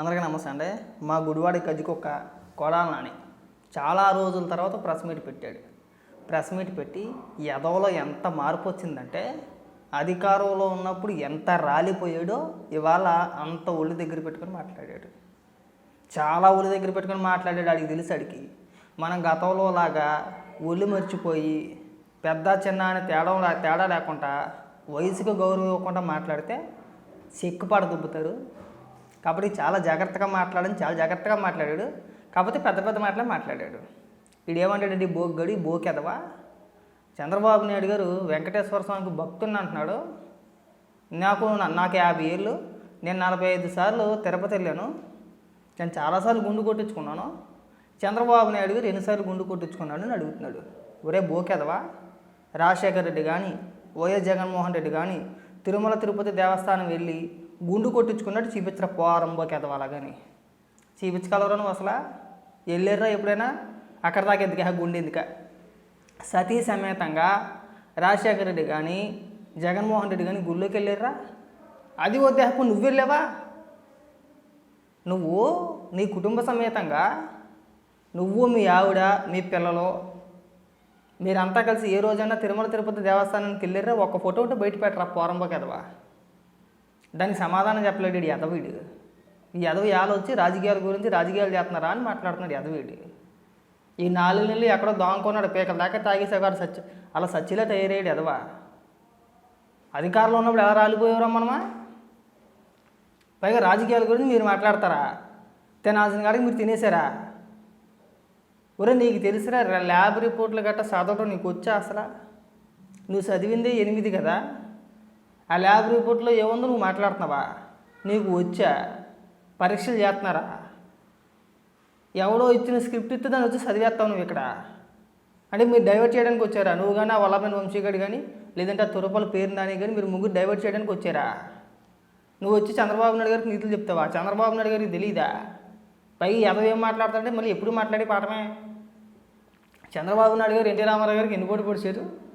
అందరికీ నమస్తే అండి. మా గుడివాడి కజ్జికొక్క కొడాల నాని చాలా రోజుల తర్వాత ప్రెస్ మీట్ పెట్టాడు. ప్రెస్ మీట్ పెట్టి ఎదవలో ఎంత మార్పు వచ్చిందంటే అధికారంలో ఉన్నప్పుడు ఎంత రాలిపోయాడో ఇవాళ అంత ఒళ్ళు దగ్గర పెట్టుకొని మాట్లాడాడు. చాలా ఒళ్ళు దగ్గర పెట్టుకొని మాట్లాడాడు అడిగి తెలుసు మనం గతంలో లాగా ఒళ్ళు మర్చిపోయి పెద్ద చిన్న అని తేడా తేడా లేకుండా వయసుకు గౌరవం ఇవ్వకుండా మాట్లాడితే సిక్కుపాడ దుబ్బుతారు. కాబట్టి చాలా జాగ్రత్తగా మాట్లాడని చాలా జాగ్రత్తగా మాట్లాడాడు. కాకపోతే పెద్ద పెద్ద మాటలే మాట్లాడాడు. వీడు బోగ్గడి బోకెదవా? చంద్రబాబు నాయుడు గారు వెంకటేశ్వర స్వామికి భక్తుని అంటున్నాడు. నాకు నాకు యాభై ఏళ్ళు నేను నలభై ఐదు సార్లు తిరుపతి వెళ్ళాను. నేను చాలాసార్లు గుండు కొట్టించుకున్నాను. చంద్రబాబు నాయుడు గారు ఎన్నిసార్లు గుండు కొట్టించుకున్నాడు అని అడుగుతున్నాడు. ఒరే బోకెదవా? రాజశేఖర రెడ్డి కానీ వైఎస్ జగన్మోహన్ రెడ్డి కానీ తిరుమల తిరుపతి దేవస్థానం వెళ్ళి గుండు కొట్టించుకున్నట్టు చూపించరా పోరం బోకెదవాలా కానీ చూపించగలరా నువ్వు అసలు? వెళ్ళారా ఎప్పుడైనా? అక్కడ దాకా ఎందుక? గుండె ఎందుక? సతీ సమేతంగా రాజశేఖర రెడ్డి కానీ జగన్మోహన్ రెడ్డి కానీ గుళ్ళోకి వెళ్ళారా అది వద్దేహకు నువ్వు వెళ్ళావా? నువ్వు నీ కుటుంబ సమేతంగా నువ్వు మీ ఆవిడ మీ పిల్లలు మీరంతా కలిసి ఏ రోజైనా తిరుమల తిరుపతి దేవస్థానానికి వెళ్ళారా ఒక ఫోటో ఉంటే బయట పెట్టరా పోరంబో కదవా దానికి సమాధానం చెప్పలేడు యదవీడు. ఈ యదవి యాలు వచ్చి రాజకీయాల గురించి రాజకీయాలు చేస్తున్నారా అని మాట్లాడుతున్నాడు యదవీడు. ఈ నాలుగు నెలలు ఎక్కడో దాంకున్నాడు పీకల దాకా తాగేసేవాడు సచ్చి అలా సచ్చిలే తయారయ్యాడు ఎదవా అధికారంలో ఉన్నప్పుడు ఎలా రాలిపోయేవరా మనమా? పైగా రాజకీయాల గురించి మీరు మాట్లాడతారా? తినాల్సిన కాడికి మీరు తినేసారా ఒరే నీకు తెలుసురా ల్యాబ్ రిపోర్ట్లు గట్టా చదవడం నీకు వచ్చా అసలు? నువ్వు చదివిందే ఎనిమిది కదా? ఆ ల్యాబ్ రిపోర్ట్లో ఏముందో? నువ్వు మాట్లాడుతున్నావా? నీకు వచ్చా? పరీక్షలు చేస్తున్నారా? ఎవడో ఇచ్చిన స్క్రిప్ట్ ఇస్తే దాన్ని వచ్చి చదివేస్తావు నువ్వు ఇక్కడ. అంటే మీరు డైవర్ట్ చేయడానికి వచ్చారా? నువ్వు కానీ ఆ వల్లమైన వంశీగడి కానీ లేదంటే ఆ తురపల పేరు దాని కానీ మీరు ముగ్గురు డైవర్ట్ చేయడానికి వచ్చారా? నువ్వు వచ్చి చంద్రబాబు నాయుడు గారికి నీతులు చెప్తావా? చంద్రబాబు నాయుడు గారికి తెలియదా పైగా ఎవరు ఏం మాట్లాడతాడంటే మళ్ళీ ఎప్పుడు మాట్లాడే పాఠమే? చంద్రబాబు నాయుడు గారు ఎన్టీ రామారావు గారికి ఎన్ని పోటీ పొడిచారు?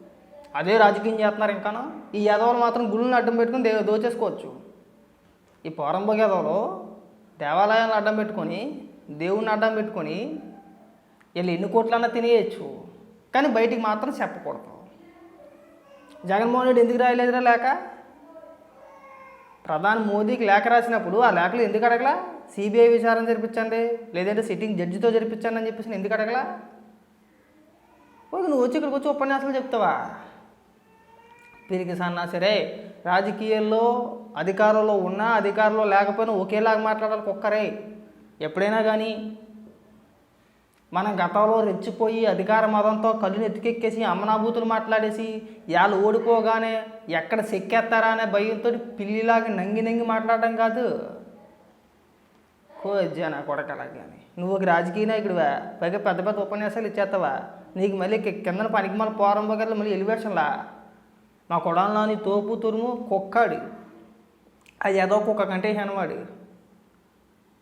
అదే రాజకీయం చేస్తున్నారు ఇంకాను ఈ యాదవులు మాత్రం గుళ్ళని అడ్డం పెట్టుకుని దే దోచేసుకోవచ్చు. ఈ పోరంబోగ యాదవులు దేవాలయాలను అడ్డం పెట్టుకొని దేవుణ్ణి అడ్డం పెట్టుకొని వీళ్ళు ఎన్ని కోట్లన్నా తినేయచ్చు. కానీ బయటికి మాత్రం చెప్పకూడదు. జగన్మోహన్ రెడ్డి ఎందుకు రాయలేదురా లేక? ప్రధాని మోదీకి లేఖ రాసినప్పుడు ఆ లేఖలు ఎందుకు అడగలా? సిబిఐ విచారణ జరిపించండి లేదంటే సిట్టింగ్ జడ్జితో జరిపించండి అని చెప్పేసి ఎందుకు అడగలా? నువ్వు వచ్చి ఇక్కడికి వచ్చి ఉపన్యాసాలు చెప్తావా? పిరికి సన్నా సరే రాజకీయాల్లో అధికారంలో ఉన్నా అధికారంలో లేకపోయినా ఒకేలాగా మాట్లాడాలి కుక్కరే ఎప్పుడైనా కానీ మనం గతంలో రెచ్చిపోయి అధికార మదంతో కళ్ళు ఎత్తికెక్కేసి అమ్మనాభూతులు మాట్లాడేసి వాళ్ళు ఓడిపోగానే ఎక్కడ సెక్కేస్తారా అనే భయంతో పిల్లిలాగా నంగి నంగి మాట్లాడడం కాదు. కో నా కొడకలా కానీ నువ్వు ఒక రాజకీయ నాయకుడివా? పైగా పెద్ద పెద్ద ఉపన్యాసాలు ఇచ్చేస్తావా నీకు మళ్ళీ కిందన పనికి మళ్ళీ పోరం బగర్లు మళ్ళీ ఎలివేషన్లా? మా కొడంలోని తోపు తురుము కుక్కాడు. ఆ ఎదో కుక్క కంటే హెనవాడు.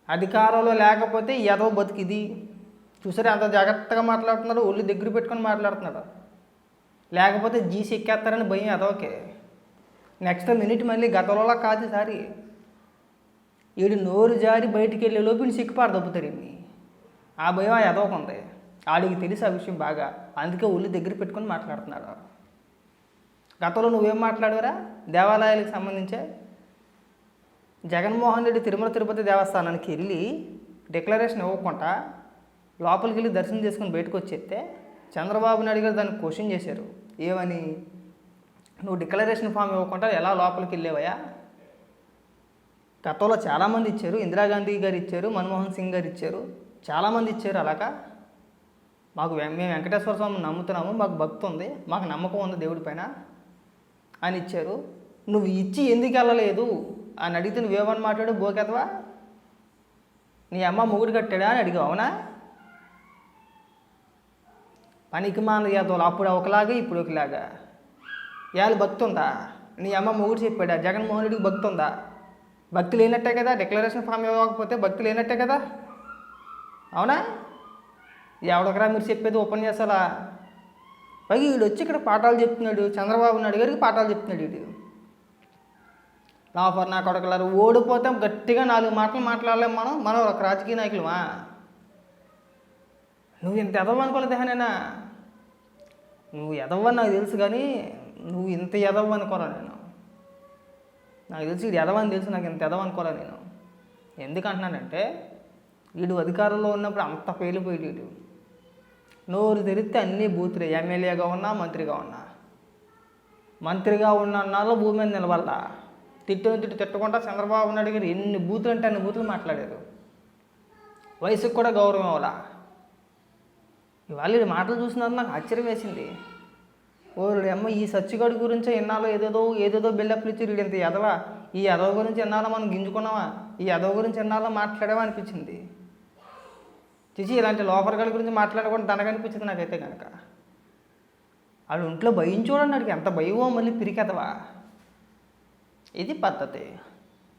అధికారంలో లేకపోతే ఎదో బతికిది. చూసారా అంత జాగ్రత్తగా మాట్లాడుతున్నాడు ఒళ్ళు దగ్గర పెట్టుకొని మాట్లాడుతున్నాడు లేకపోతే జీసి ఎక్కేస్తారని భయం అదోకే నెక్స్ట్ మినిట్ మళ్ళీ గతంలో కాదు సారి. వీడు నోరు జారి బయటికి వెళ్ళే లోపు సిక్కుపారు సిక్కుపాడు దొబ్బుతారు ఆ భయం ఆ ఎదవకుంది ఆడికి తెలుసు ఆ విషయం బాగా. అందుకే ఒళ్ళు దగ్గర పెట్టుకొని మాట్లాడుతున్నాడు గతంలో నువ్వేం మాట్లాడవరా? దేవాలయాలకు సంబంధించే? జగన్మోహన్ రెడ్డి తిరుమల తిరుపతి దేవస్థానానికి వెళ్ళి డిక్లరేషన్ ఇవ్వకుండా లోపలికి వెళ్ళి దర్శనం చేసుకుని బయటకు వచ్చేస్తే చంద్రబాబు నాయుడు గారు దాన్ని క్వశ్చన్ చేశారు. ఏమని? నువ్వు డిక్లరేషన్ ఫామ్ ఇవ్వకుండా ఎలా లోపలికి వెళ్ళేవయ్యా? గతంలో చాలామంది ఇచ్చారు. ఇందిరాగాంధీ గారు ఇచ్చారు. మన్మోహన్ సింగ్ గారు ఇచ్చారు. చాలామంది ఇచ్చారు అలాగా. మాకు వెం- మేము వెంకటేశ్వర స్వామిని నమ్ముతున్నాము. మాకు భక్తి ఉంది. మాకు నమ్మకం ఉంది దేవుడి పైన. అని ఇచ్చారు. నువ్వు ఇచ్చి ఎందుకు వెళ్ళలేదు? అని అడిగితే నువ్వేమని మాట్లాడు బోకెతవా నీ అమ్మ మొగుడు కట్టాడా? అని అడిగావు. అవునా? పనికి మాన యాదవులు. అప్పుడు ఒకలాగా ఇప్పుడు ఒకలాగా. ఇవాళ భక్తుందా? నీ అమ్మ మొగుడు చెప్పాడా? జగన్మోహన్ రెడ్డికి భక్తుందా? భక్తి లేనట్టే కదా. డిక్లరేషన్ ఫామ్ ఇవ్వకపోతే భక్తి లేనట్టే కదా. అవునా? ఎవడొకరా మీరు చెప్పేది ఉపన్యాసాలా? పైగా వీడు వచ్చి ఇక్కడ పాఠాలు చెప్తున్నాడు. చంద్రబాబు నాయుడు గారికి పాఠాలు చెప్తున్నాడు వీడు. లాఫర్ నా కొడకలారు ఓడిపోతే గట్టిగా నాలుగు మాటలు మాట్లాడలేం మనం. మనం ఒక రాజకీయ నాయకులమా? నువ్వు ఇంత ఎదవ అనుకోలేదు నువ్వు ఎదవని నాకు తెలుసు కానీ నువ్వు ఇంత ఎదవ అనుకోరా నేను. నాకు తెలిసి ఇది ఎదవని తెలుసు నాకు ఇంత ఎదవ అనుకోరా నేను. ఎందుకంటున్నానంటే వీడు అధికారంలో ఉన్నప్పుడు అంత పేలిపోయి వీడు. నోరు తెరిస్తే అన్నీ బూతులే. ఎమ్మెల్యేగా ఉన్నా మంత్రిగా ఉన్నా. మంత్రిగా ఉన్న అన్నాలో భూమి మీద నిలబడలా. తిట్టిన తిట్టు తిట్టకుండా చంద్రబాబు నాయుడు గారు ఎన్ని బూతులు అంటే అన్ని బూతులు మాట్లాడారు. వయసుకు కూడా గౌరవం అవ్వాలా ఇవాళ మాటలు చూసినందుకు నాకు ఆశ్చర్యం వేసింది. ఓరుడు అమ్మ ఈ సచ్చిగాడి గురించే ఎన్నాళ్ళు ఏదేదో ఏదేదో బిల్డప్లు ఇచ్చి వీడింత ఎదవా? ఈ ఎదవ గురించి ఎన్నాలో మనం గింజుకున్నావా? ఈ ఎదవ గురించి ఎన్నాళ్ళో మాట్లాడావా? అనిపించింది. చిచి ఇలాంటి లోపల గడి గురించి మాట్లాడకుండా దనకనిపించింది నాకైతే కనుక వాళ్ళు ఇంట్లో భయం చూడండి వాడికి ఎంత భయమో మళ్ళీ పిరికెదవా? ఇది పద్ధతి.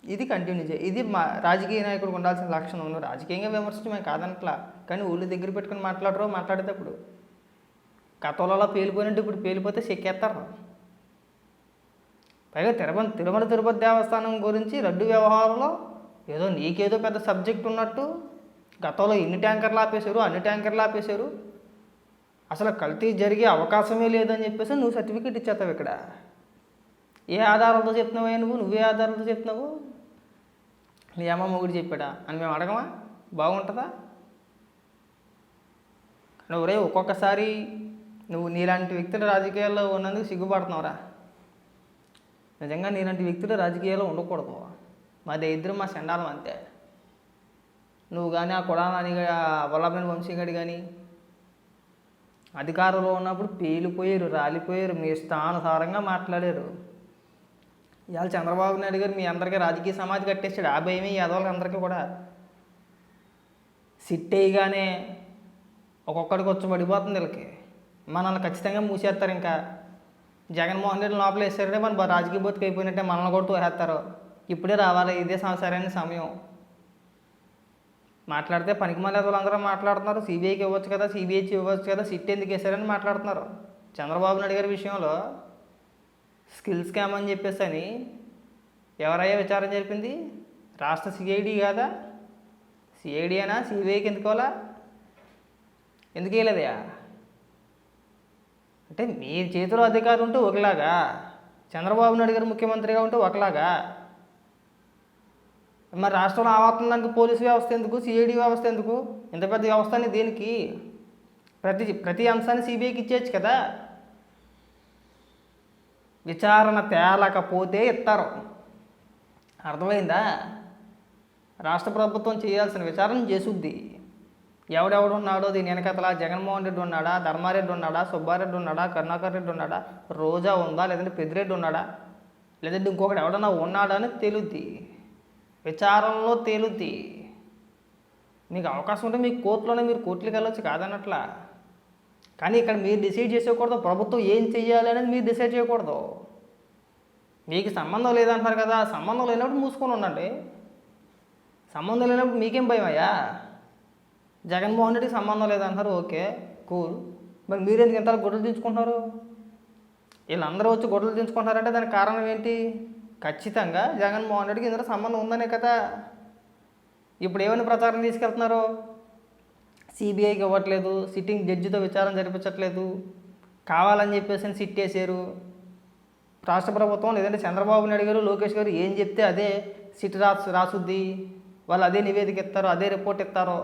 ఇది కంటిన్యూ చేయి. ఇది మా రాజకీయ నాయకుడికి ఉండాల్సిన లక్షణం. రాజకీయంగా విమర్శించమే కాదనట్లా. కానీ ఊళ్ళు దగ్గర పెట్టుకుని మాట్లాడరు మాట్లాడేటప్పుడు కథలలో పేలిపోయినట్టు ఇప్పుడు పేలిపోతే చెక్కేస్తారు పైగా తిరుమల తిరుమల తిరుపతి దేవస్థానం గురించి రడ్డు వ్యవహారంలో ఏదో నీకేదో పెద్ద సబ్జెక్ట్ ఉన్నట్టు గతంలో ఎన్ని ట్యాంకర్లు ఆపేశారు? అన్ని ట్యాంకర్లు ఆపేశారు. అసలు కల్తీ జరిగే అవకాశమే లేదని చెప్పేసి నువ్వు సర్టిఫికేట్ ఇచ్చేస్తావు ఇక్కడ. ఏ ఆధారాలతో చెప్తున్నావే నువ్వు? నువ్వే ఆధారాలతో చెప్తున్నావు? నీ అమ్మ మొగుడు చెప్పాడా? అని మేము అడగమా? బాగుంటుందా? నువ్వు రే ఒక్కొక్కసారి నువ్వు నీలాంటి వ్యక్తులు రాజకీయాల్లో ఉన్నందుకు సిగ్గుపడుతున్నావురా. నిజంగా నీలాంటి వ్యక్తులు రాజకీయాల్లో ఉండకూడదు మా ఇద్దరు మా సెండాలం అంతే. నువ్వు కానీ ఆ కొడాలని వంశీ వంశీగడి కానీ అధికారంలో ఉన్నప్పుడు పేలిపోయారు రాలిపోయారు మీ ఇష్టానుసారంగా మాట్లాడారు. ఇవాళ చంద్రబాబు నాయుడు గారు మీ అందరికీ రాజకీయ సమాధి కట్టేశాడు. ఆ భయమే యాదవులకి అందరికీ కూడా. సిట్ అయ్యగానే ఒక్కొక్కడికి వచ్చి పడిపోతుంది వీళ్ళకి. మనల్ని ఖచ్చితంగా మూసేస్తారు ఇంకా. జగన్మోహన్ రెడ్డి లోపల వేసారంటే మన రాజకీయ బతుకు అయిపోయినట్టే మనల్ని కూడా తోసేస్తారు. ఇప్పుడే రావాలి ఇదే సరైన సమయం. మాట్లాడితే పనికి మళ్ళీ మాట్లాడుతున్నారు. సిబిఐకి ఇవ్వచ్చు కదా సిబిఐకి ఇవ్వచ్చు కదా సిట్ ఎందుకు వేశారని మాట్లాడుతున్నారు. చంద్రబాబు నాయుడు గారి విషయంలో స్కిల్ స్కామ్ అని చెప్పేసి అని ఎవరయ్యా విచారం జరిపింది? రాష్ట్ర సిఐడి కాదా? సిఐడి అయినా సిబిఐకి ఎందుకోవాలా ఎందుకు వేయలేదయా అంటే మీ చేతిలో అధికారం ఉంటే ఒకలాగా చంద్రబాబు నాయుడు గారు ముఖ్యమంత్రిగా ఉంటే ఒకలాగా మరి రాష్ట్రంలో ఆవాతుందానికి పోలీసు వ్యవస్థ ఎందుకు? సిఐడి వ్యవస్థ ఎందుకు? ఇంత పెద్ద వ్యవస్థ అని దేనికి? ప్రతి ప్రతి అంశాన్ని సిబిఐకి ఇచ్చేయచ్చు కదా. విచారణ తేలకపోతే ఇస్తారు. అర్థమైందా? రాష్ట్ర ప్రభుత్వం చేయాల్సిన విచారణ చేసుద్ది. ఎవడెవడు ఉన్నాడో దీని వెనకతల జగన్మోహన్ రెడ్డి ఉన్నాడా? ధర్మారెడ్డి ఉన్నాడా? సుబ్బారెడ్డి ఉన్నాడా? కరుణాకర్ రెడ్డి ఉన్నాడా? రోజా ఉందా? లేదంటే పెద్దిరెడ్డి ఉన్నాడా? లేదంటే ఇంకొకటి ఎవడన్నా ఉన్నాడా అని తెలుద్ది. విచారంలో తేలుద్ది మీకు అవకాశం ఉంటే మీకు కోర్టులోనే మీరు కోర్టులకు వెళ్ళొచ్చు కాదన్నట్లా. కానీ ఇక్కడ మీరు డిసైడ్ చేసేయకూడదు. ప్రభుత్వం ఏం చెయ్యాలి అనేది మీరు డిసైడ్ చేయకూడదు. మీకు సంబంధం లేదంటున్నారు కదా. సంబంధం లేనప్పుడు మూసుకొని ఉండండి. సంబంధం లేనప్పుడు మీకేం భయం అయ్యా? జగన్మోహన్ రెడ్డికి సంబంధం లేదంటారు ఓకే కూల్. మరి మీరు ఎందుకు ఇంత గొడవలు దించుకుంటున్నారు? వీళ్ళందరూ వచ్చి గొడవలు దించుకుంటారంటే దానికి కారణం ఏంటి? ఖచ్చితంగా జగన్మోహన్ రెడ్డికి ఇందులో సంబంధం ఉందనే కదా. ఇప్పుడు ఏమైనా ప్రచారం తీసుకెళ్తున్నారు? సిబిఐకి ఇవ్వట్లేదు సిట్టింగ్ జడ్జితో విచారం జరిపించట్లేదు కావాలని చెప్పేసి సిట్ వేసారు. రాష్ట్ర ప్రభుత్వం లేదంటే చంద్రబాబు నాయుడు గారు లోకేష్ గారు ఏం చెప్తే అదే సిట్ రాసు రాసుద్ది. వాళ్ళు అదే నివేదిక ఇస్తారో అదే రిపోర్ట్ ఇస్తారో.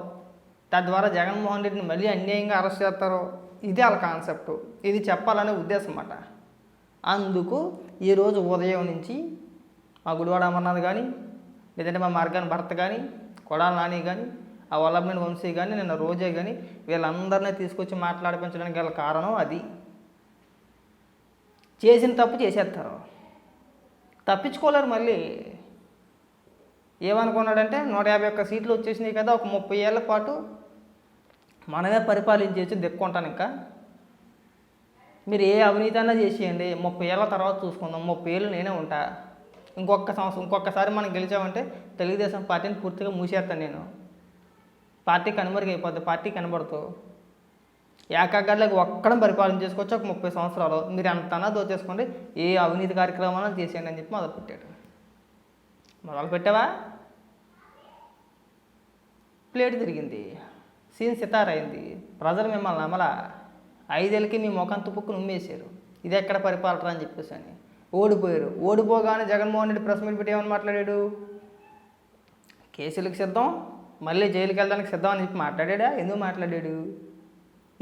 తద్వారా జగన్మోహన్ రెడ్డిని మళ్ళీ అన్యాయంగా అరెస్ట్ చేస్తారో. ఇది వాళ్ళ కాన్సెప్ట్. ఇది చెప్పాలనే ఉద్దేశం అన్నమాట. అందుకు ఈరోజు ఉదయం నుంచి మా గుడివాడ అమర్నాథ్ కానీ లేదంటే మా మార్గాన్ భర్త కానీ కొడాల నాని కానీ ఆ వల్లభమైన వంశీ కానీ నిన్న రోజే కానీ వీళ్ళందరినీ తీసుకొచ్చి మాట్లాడిపించడానికి గల కారణం అది. చేసిన తప్పు చేసేస్తారు. తప్పించుకోలేరు మళ్ళీ. ఏమనుకున్నాడంటే నూట యాభై ఒక్క సీట్లు వచ్చేసినాయి కదా ఒక ముప్పై ఏళ్ళ పాటు మనమే పరిపాలించేసి దిక్కుంటాను ఇంకా. మీరు ఏ అవినీతి అన్నా చేసేయండి ముప్పై ఏళ్ళ తర్వాత చూసుకుందాం ముప్పై ఏళ్ళు నేనే ఉంటా. ఇంకొక సంవత్సరం ఇంకొకసారి మనం గెలిచామంటే తెలుగుదేశం పార్టీని పూర్తిగా మూసేస్తాను నేను. పార్టీ కనుమరుగైపోద్ది పార్టీ కనబడుతూ ఏకాగ్రలకు ఒక్కడం పరిపాలన చేసుకోవచ్చు ఒక ముప్పై సంవత్సరాలు. మీరు ఎంతనా దోచేసుకోండి ఏ అవినీతి కార్యక్రమాలను చేసేయండి అని చెప్పి మొదలుపెట్టాడు. మొదలు పెట్టావా ప్లేట్ తిరిగింది సీన్ సితారైంది అయింది. ప్రజలు మిమ్మల్ని నమ్మలా. ఐదేళ్ళకి మీ ముఖం తుప్పుకు నుమ్మేశారు ఇది ఎక్కడ పరిపాలన అని చెప్పేసి అని. ఓడిపోయారు. ఓడిపోగానే జగన్మోహన్ రెడ్డి ప్రెస్ మీట్ పెట్టి ఏమని మాట్లాడాడు? కేసులకు సిద్ధం మళ్ళీ జైలుకి వెళ్ళడానికి సిద్ధం అని చెప్పి మాట్లాడాడా? ఎందుకు మాట్లాడాడు?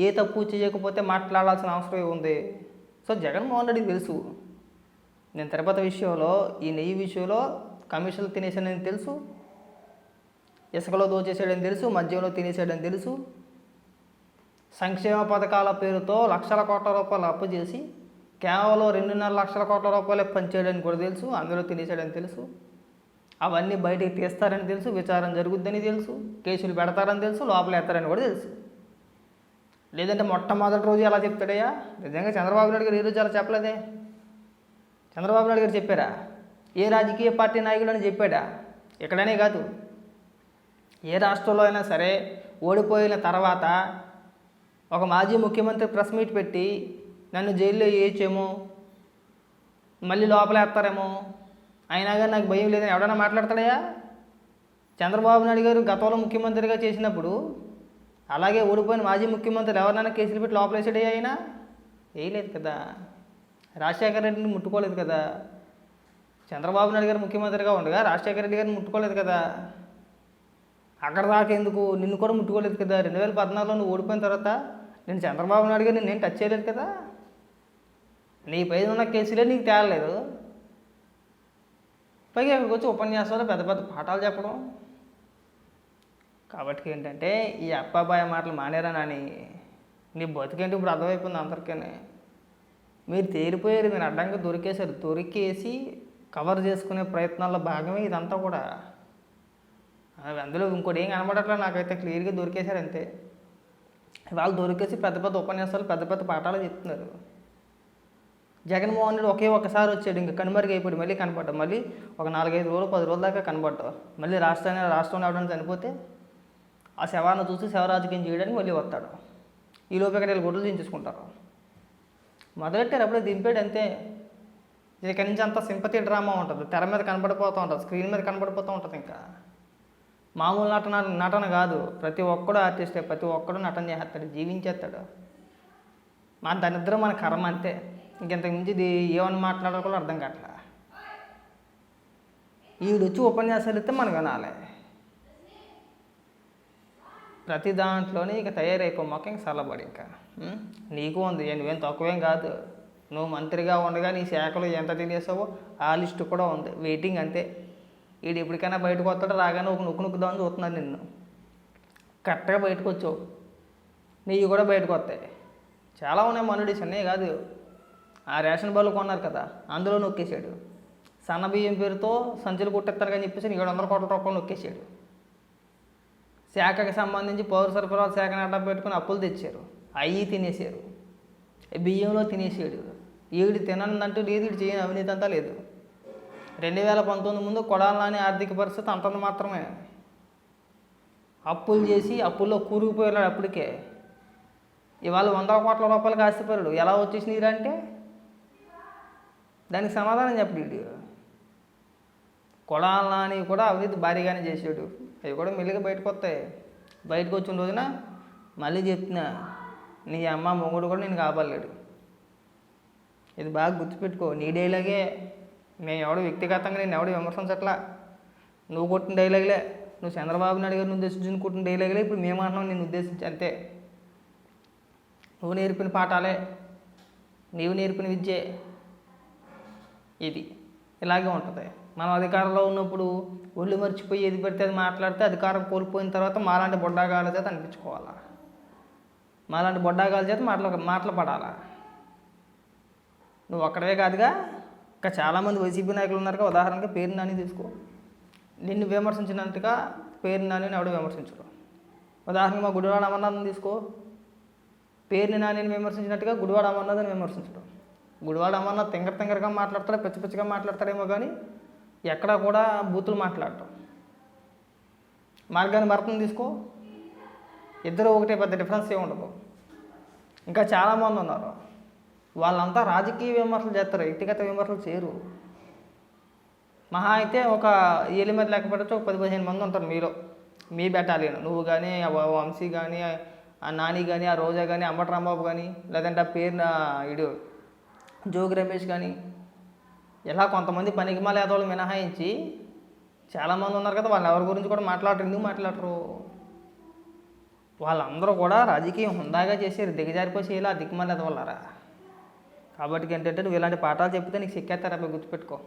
ఏ తప్పు చేయకపోతే మాట్లాడాల్సిన అవసరం ఉంది సో జగన్మోహన్ రెడ్డికి తెలుసు. నేను తిరుపతి విషయంలో ఈ నెయ్యి విషయంలో కమిషన్లు తినేసాడని తెలుసు. ఇసుకలో దోచేసాడని తెలుసు మద్యంలో తినేసాడని తెలుసు. సంక్షేమ పథకాల పేరుతో లక్షల కోట్ల రూపాయలు అప్పు చేసి కేవలం రెండున్నర లక్షల కోట్ల రూపాయలే పంచేయడానికి కూడా తెలుసు అందులో తినేసాడని తెలుసు. అవన్నీ బయటికి తీస్తారని తెలుసు విచారం జరుగుద్దని తెలుసు కేసులు పెడతారని తెలుసు లోపల వేస్తారని కూడా తెలుసు. లేదంటే మొట్టమొదటి రోజు ఎలా చెప్తాడయ్యా? నిజంగా చంద్రబాబు నాయుడు గారు ఈ రోజు అలా చెప్పలేదే? చంద్రబాబు నాయుడు గారు చెప్పారా? ఏ రాజకీయ పార్టీ నాయకుడు అని చెప్పాడా? ఇక్కడనే కాదు. ఏ రాష్ట్రంలో అయినా సరే ఓడిపోయిన తర్వాత ఒక మాజీ ముఖ్యమంత్రి ప్రెస్ మీట్ పెట్టి నన్ను జైల్లో వేయచ్చేమో? మళ్ళీ లోపలేస్తారేమో అయినా కానీ నాకు భయం లేదని ఎవడన్నా మాట్లాడతాడయా చంద్రబాబు నాయుడు గారు గతంలో ముఖ్యమంత్రిగా చేసినప్పుడు అలాగే ఓడిపోయిన మాజీ ముఖ్యమంత్రి ఎవరినైనా కేసులు పెట్టి లోపలేసాడే అయినా వేయలేదు కదా. రాజశేఖర రెడ్డిని ముట్టుకోలేదు కదా. చంద్రబాబు నాయుడు గారు ముఖ్యమంత్రిగా ఉండగా రాజశేఖర రెడ్డి గారిని ముట్టుకోలేదు కదా. అక్కడ దాకా ఎందుకు? నిన్ను కూడా ముట్టుకోలేదు కదా. రెండు వేల పద్నాలుగులో నువ్వు ఓడిపోయిన తర్వాత నేను చంద్రబాబు నాయుడు గారిని నేను టచ్ చేయలేదు కదా. నీ పైన ఉన్న కేసులే నీకు తేలలేదు. పైగా ఇక్కడికి వచ్చి ఉపన్యాసాలు పెద్ద పెద్ద పాఠాలు చెప్పడం. కాబట్టి ఏంటంటే ఈ అప్పాబాయ మాటలు మానేరా నాని. నీ బతికేంటి ఇప్పుడు అర్థమైపోయింది అందరికీ మీరు తేలిపోయారు మీరు అడ్డంగా దొరికేశారు. దొరికేసి కవర్ చేసుకునే ప్రయత్నాల్లో భాగమే ఇదంతా కూడా. అవి అందులో ఇంకోటి ఏం కనబడట్లే నాకైతే. క్లియర్గా దొరికేశారు అంతే. వాళ్ళు దొరికేసి పెద్ద పెద్ద ఉపన్యాసాలు పెద్ద పెద్ద పాఠాలు చెప్తున్నారు. జగన్మోహన్ రెడ్డి ఒకే ఒక్కసారి వచ్చాడు ఇంకా కనుమరుగైపోయాడు మళ్ళీ కనపడ్డాడు మళ్ళీ ఒక నాలుగైదు రోజులు పది రోజుల దాకా కనపడ్డావు మళ్ళీ రాష్ట్రాన్ని రాష్ట్రంలో ఎవడని చనిపోతే ఆ శవాన్ని చూసి శవరాజకీయం చేయడానికి మళ్ళీ వస్తాడు. ఈ లోపు ఇక్కడ వీళ్ళు గుడ్లు దించేసుకుంటారు. మొదలెట్టారు అప్పుడే దింపాడు అంతే. ఇక్కడి నుంచి అంత సింపతి డ్రామా ఉంటుంది. తెర మీద కనబడిపోతూ ఉంటుంది స్క్రీన్ మీద కనబడిపోతూ ఉంటుంది ఇంకా. మామూలు నటన నటన కాదు. ప్రతి ఒక్కడు ఆర్టిస్టే ప్రతి ఒక్కడు నటన చేస్తాడు జీవించేస్తాడు. మన దరిద్రం మన కర్మ అంతే. ఇంకెంతకు మించి ఇది ఏమని మాట్లాడాలో కూడా అర్థం కావట్లా. ఈడు వచ్చి ఉపన్యాసాలు ఇస్తే మనం వినాలి. ప్రతి దాంట్లోనే ఇక తయారైపో మొక్క ఇంక చల్లబడి ఇంకా. నీకు ఉంది. నువ్వేం తక్కువేం కాదు. నువ్వు మంత్రిగా ఉండగా నీ శాఖలో ఎంత తినేసావో ఆ లిస్టు కూడా ఉంది. వెయిటింగ్ అంతే. వీడు ఎప్పటికైనా బయటకు వస్తాడో రాగానే ఒక నొక్కు నొక్కుదామని చూస్తున్నాను నిన్ను. కరెక్ట్గా బయటకు వచ్చావు. నీవి కూడా బయటకు వస్తాయి. చాలా ఉన్నాయి మనుడి చిన్నవి కాదు. ఆ రేషన్ బళ్ళు కొన్నారు కదా అందులో నొక్కేశాడు. సన్న బియ్యం పేరుతో సంచులు కొట్టేస్తారు కానీ చెప్పేసి ఏడు వందల కోట్ల రూపాయలు నొక్కేశాడు. శాఖకి సంబంధించి పౌర సరఫరాల శాఖని అడ్డం పెట్టుకుని అప్పులు తెచ్చారు. అవి తినేసారు బియ్యంలో తినేసాడు ఈడు తినందంటూ లేదు ఈడు చేయని అవినీతి అంతా లేదు. రెండు వేల పంతొమ్మిది ముందు కొడాలని ఆర్థిక పరిస్థితి అంతంత మాత్రమే. అప్పులు చేసి అప్పుల్లో కూరుకుపోయాడు అప్పటికే. ఇవాళ వందల కోట్ల రూపాయలు ఆస్తిపరుడు. ఎలా వచ్చేసినాయిరా అంటే దానికి సమాధానం చెప్పడు వీడు కొడాలని కూడా అవినీతి భారీగానే చేసాడు. అవి కూడా మెల్లిగా బయటకు వస్తాయి. బయటకు వచ్చిన రోజున మళ్ళీ చెప్తున్నా నీ అమ్మ మొగుడు కూడా నేను కాపాడలేడు. ఇది బాగా గుర్తుపెట్టుకో. నీ డైలాగే మేము ఎవడు వ్యక్తిగతంగా నేను ఎవడు విమర్శించట్లా. నువ్వు కొట్టిన డైలాగులే. నువ్వు చంద్రబాబు నాయుడు గారిని ఉద్దేశించి కొట్టిన డైలాగులే. ఇప్పుడు మేము అంటున్నాం నేను ఉద్దేశించి అంతే. నువ్వు నేర్పిన పాఠాలే. నీవు నేర్పిన విద్యే. ఇది. ఇలాగే ఉంటుంది. మనం అధికారంలో ఉన్నప్పుడు ఒళ్ళు మర్చిపోయి ఏది పెడితే అది మాట్లాడితే అధికారం కోల్పోయిన తర్వాత మాలాంటి బొడ్డాగాల చేత అనిపించుకోవాలా? మాలాంటి బొడ్డాగాల చేత మాటలు మాటలు పడాలా నువ్వు ఒక్కడవే కాదుగా. ఇంకా చాలామంది వైసీపీ నాయకులు ఉన్నారుగా ఉదాహరణగా పేరు నాని తీసుకో. నిన్ను విమర్శించినట్టుగా పేరు నాని ఎవడు విమర్శించరు ఉదాహరణగా మా గుడివాడ అమర్నాథ్ని తీసుకో. పేరుని నానిని విమర్శించినట్టుగా గుడివాడ అమర్నాథ్ని విమర్శించడం. గుడివాడు అమర్నాథ్ తింగర తింగరగా మాట్లాడతాడు పిచ్చి పిచ్చిగా మాట్లాడతాడేమో కానీ ఎక్కడా కూడా బూతులు మాట్లాడటం. మార్గాన్ని భర్తను తీసుకో. ఇద్దరు ఒకటే పెద్ద డిఫరెన్స్ ఏమి ఉండదు. ఇంకా చాలామంది ఉన్నారు. వాళ్ళంతా రాజకీయ విమర్శలు చేస్తారు వ్యక్తిగత విమర్శలు చేయరు. మహా అయితే ఒక ఏలి మీద లెక్క ఒక పది పదిహేను మంది ఉంటారు మీలో. మీ బెటాలియన్ నువ్వు కానీ ఆ వంశీ కానీ ఆ నాని కానీ ఆ రోజా కానీ అంబటి రాంబాబు కానీ లేదంటే ఆ పేరు ఇడు జోగి రమేష్ కానీ ఇలా కొంతమంది పనికి మాలేదోళ్ళు మినహాయించి చాలామంది ఉన్నారు కదా వాళ్ళు ఎవరి గురించి కూడా మాట్లాడరు ఎందుకు మాట్లాడరు? వాళ్ళందరూ కూడా రాజకీయం హుందాగా చేశారు దిగజారిపోయి చేయాలి ఆ దిక్కుమాలి ఎదవల్లారా కాబట్టి ఏంటంటే నువ్వు ఇలాంటి పాఠాలు చెప్తే నీకు సిక్కేస్తారా గుర్తుపెట్టుకో.